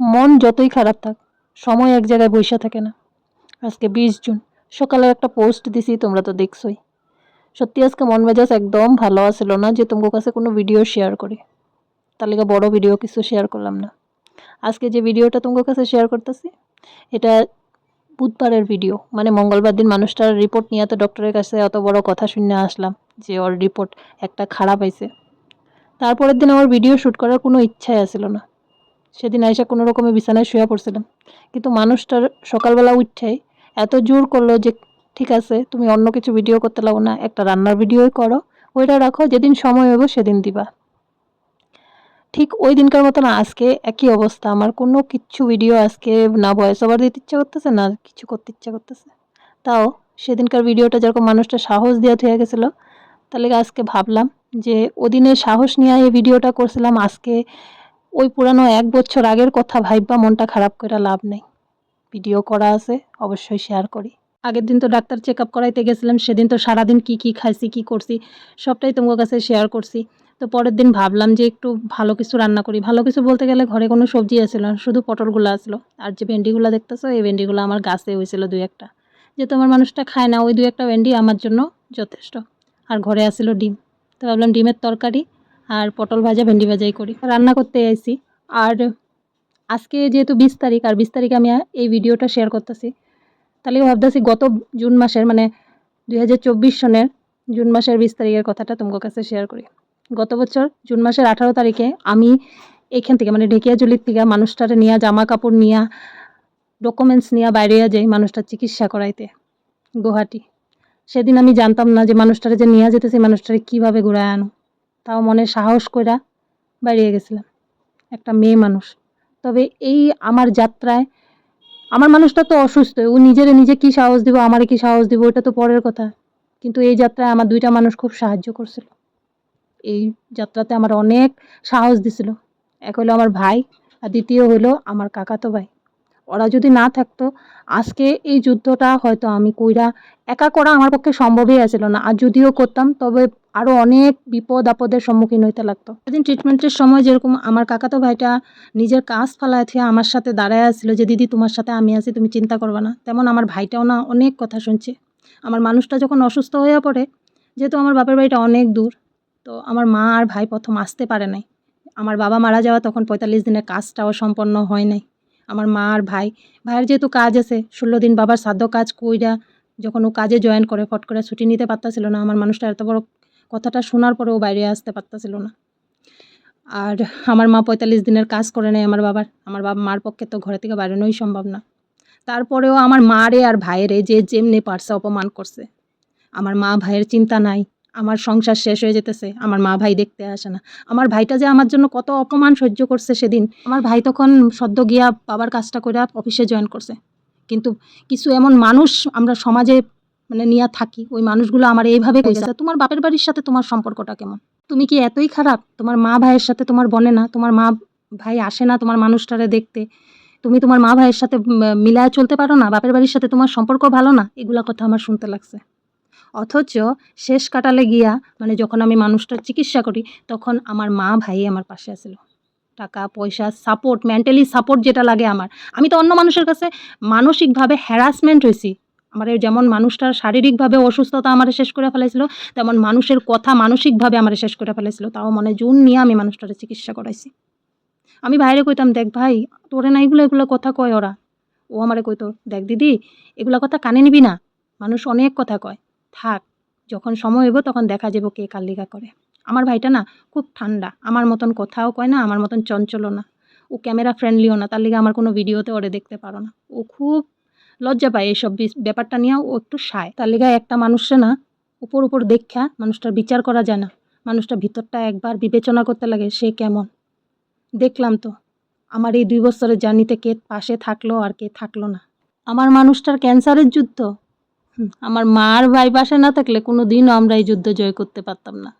মন যতই খারাপ থাক, সময় এক জায়গায় বসে থাকে না। আজকে বিশ জুন সকালে একটা পোস্ট দিছি, তোমরা তো দেখছোই। সত্যি আজকে মন মেজাজ একদম ভালো আসলো না যে তোমার কাছে কোনো ভিডিও শেয়ার করি। তার লেগে বড় ভিডিও কিছু শেয়ার করলাম না। আজকে যে ভিডিওটা তোমার কাছে শেয়ার করতেছি, এটা বুধবারের ভিডিও মানে মঙ্গলবার দিন মানুষটার রিপোর্ট নিয়ে তো ডক্টরের কাছে অত বড় কথা শুনে আসলাম যে ওর রিপোর্ট একটা খারাপ হয়েছে। তারপরের দিন আমার ভিডিও শ্যুট করার কোনো ইচ্ছাই আসছিল না। সেদিন আইসা কোনো রকমের বিছানায় শুয়ে পড়ছিলাম কিন্তু মানুষটার সকালবেলা উঠছেই এত জোর করল যে, ঠিক আছে, তুমি অন্য কিছু ভিডিও করতে লাগো না, একটা রান্নার ভিডিওই করো। ওইটা রাখো, যেদিন সময় হবে সেদিন দিবা। ঠিক ওই দিনকার মতন আজকে একই অবস্থা। আমার কোনো কিচ্ছু ভিডিও আজকে না ভয়েস ওভার দিতে ইচ্ছা করতেছে, না কিছু করতে ইচ্ছা করতেছে। তাও সেদিনকার ভিডিওটা যেরকম মানুষটা সাহস দেওয়া হয়ে গেছিল তাহলে আজকে ভাবলাম যে ওদিনে সাহস নিয়ে এই ভিডিওটা করছিলাম, আজকে ওই পুরানো এক বছর আগের কথা ভাইবা মনটা খারাপ করে লাভ নেই। ভিডিও করা আছে, অবশ্যই শেয়ার করি। আগের দিন তো ডাক্তার চেক আপ করাইতে গেছিলাম, সেদিন তো সারাদিন কি কি খাইছি, কি করছি, সবটাই তোমার কাছে শেয়ার করছি। তো পরের দিন ভাবলাম যে একটু ভালো কিছু রান্না করি। ভালো কিছু বলতে গেলে ঘরে কোনো সবজি আসছিল না, শুধু পটলগুলো আসলো আর যে ভেন্ডিগুলো দেখতেছো, এই ভেন্ডিগুলো আমার গাছে হয়েছিল দুই একটা। যেহেতু আমার মানুষটা খায় না, ওই দুই একটা ভেন্ডি আমার জন্য যথেষ্ট। আর ঘরে আসছিল ডিম। তো ভাবলাম ডিমের তরকারি আর পটল ভাজা, ভেন্ডি ভাজাই করি। রান্না করতে আইছি। আর আজকে যেহেতু বিশ তারিখ, আর বিশ তারিখে আমি এই ভিডিওটা শেয়ার করতেছি, তাহলে ভাবতেছি গত জুন মাসের মানে দুই হাজার চব্বিশ সনের জুন মাসের বিশ তারিখের কথাটা তোমার কাছে শেয়ার করি। গত বছর জুন মাসের আঠারো তারিখে আমি এইখান থেকে মানে ঢেকিয়াজুলির থেকে মানুষটারে নিয়ে জামা কাপড় নিয়ে ডকুমেন্টস নিয়ে বাইরে যাই মানুষটার চিকিৎসা করাইতে, গুয়াহাটি। সেদিন আমি জানতাম না যে মানুষটারে যে নিয়ে যেতেছি, মানুষটারে কীভাবে ঘুরায় আনো। তাও মনে সাহস কইরা বাইরে গেছিলাম। একটা মেয়ে মানুষ। তবে এই আমার যাত্রায় আমার মানুষটা তো অসুস্থ, ও নিজেরে নিজে কি সাহস দিব, আমারে কি সাহস দিব, ওটা তো পরের কথা। কিন্তু এই যাত্রায় আমার দুইটা মানুষ খুব সাহায্য করছিল। এই যাত্রাতে আমার অনেক সাহস দিছিল। এক হলো আমার ভাই আর দ্বিতীয় হলো আমার কাকাতো ভাই। ওরা যদি না থাকতো, আজকে এই যুদ্ধটা হয়তো আমি কইরা একা করা আমার পক্ষে সম্ভবই আছিল না। আর যদিও করতাম, তবে আরও অনেক বিপদ আপদের সম্মুখীন হইতে লাগতো। সেদিন ট্রিটমেন্টের সময় যেরকম আমার কাকাতো ভাইটা নিজের কাজ ফালায় আমার সাথে দাঁড়ায় আসছিল যে, দিদি, তোমার সাথে আমি আছি, তুমি চিন্তা করবে না। তেমন আমার ভাইটাও না, অনেক কথা শুনছে। আমার মানুষটা যখন অসুস্থ হয়ে পড়ে, যেহেতু আমার বাপের বাড়িটা অনেক দূর, তো আমার মা আর ভাই প্রথম আসতে পারে নাই। আমার বাবা মারা যাওয়া তখন পঁয়তাল্লিশ দিনের কাজটাও সম্পন্ন হয় নাই। আমার মা আর ভাই, ভাইয়ের যেহেতু কাজ আছে, ষোলো দিন বাবার সাধ্য কাজ কইরা যখন ও কাজে জয়েন করে, ফট করে ছুটি নিতে পারতাছিল না। আমার মানুষটা এত বড় কথাটা শোনার পরেও বাইরে আসতে পারতাছিল না। আর আমার মা পঁয়তাল্লিশ দিনের কাজ করে নেয় আমার বাবার। আমার বাবা মার পক্ষে তো ঘরে থেকে বেরোনোই সম্ভব না। তারপরেও আমার মারে আর ভাইয়েরে যে যেমনি পারছে অপমান করছে। আমার মা ভাইয়ের চিন্তা নাই। আমার সংসার শেষ হয়ে যেতেছে। আমার মা ভাই দেখতে আসে না। আমার ভাইটা যে আমার জন্য কত অপমান সহ্য করছে সেদিন। আমার ভাই তখন সদ্য গিয়া বাবার কাজটা করে অফিসে জয়েন করছে। কিন্তু কিছু এমন মানুষ আমরা সমাজে মানে নিয়ে থাকি। ওই মানুষগুলো আমার এইভাবে কইছে তোমার বাপের বাড়ির সাথে তোমার সম্পর্কটা কেমন? তুমি কি এতই খারাপ? তোমার মা ভাইয়ের সাথে তোমার বনে না? তোমার মা ভাই আসে না তোমার মানুষটারে দেখতে? তুমি তোমার মা ভাইয়ের সাথে মিলায় চলতে পারো না? বাপের বাড়ির সাথে তোমার সম্পর্ক ভালো না? এগুলা কথা আমার শুনতে লাগছে। অথচ শেষ কাটালে গিয়া মানে যখন আমি মানুষটার চিকিৎসা করি তখন আমার মা ভাই আমার পাশে আসছিল টাকা পয়সা সাপোর্ট মেন্টালি সাপোর্ট যেটা লাগে আমার। আমি তো অন্য মানুষের কাছে মানসিকভাবে হ্যারাসমেন্ট হয়েছি। আমার যেমন মানুষটার শারীরিকভাবে অসুস্থতা আমার শেষ করে ফেলাইছিল, তেমন মানুষের কথা মানসিকভাবে আমার শেষ করে ফেলাইছিল, তাও মনে জুন নিয়ে আমি মানুষটার চিকিৎসা করাইছি। আমি বাইরে কইতাম, দেখ ভাই, তোরে না এগুলো এগুলো কথা কয় ওরা। ও আমারে কইতো, দেখ দিদি, এগুলো কথা কানে নিবি না, মানুষ অনেক কথা কয়। থাক, যখন সময় হইব তখন দেখা যাব কে কাল্লিকা করে। আমার ভাইটা না খুব ঠান্ডা, আমার মতন কথাও কয় না, আমার মতন চঞ্চলও না। ও ক্যামেরা ফ্রেন্ডলিও না, তার লিগে আমার কোনো ভিডিওতে ওরে দেখতে পারো না। ও খুব লজ্জা পায় এইসব ব্যাপারটা নিয়েও ও একটু সায়। তার লেগে একটা মানুষে না, উপর উপর দেখা মানুষটার বিচার করা যায় না। মানুষটা ভিতরটা একবার বিবেচনা করতে লাগে সে কেমন। দেখলাম তো, আমার এই দুই বছরের জার্নিতে কে পাশে থাকল আর কে থাকল না। আমার মানুষটার ক্যান্সারের যুদ্ধ? আমার মার ভাই পাশে না থাকলে কোনো দিনও আমরা এই যুদ্ধ জয় করতে পারতাম না।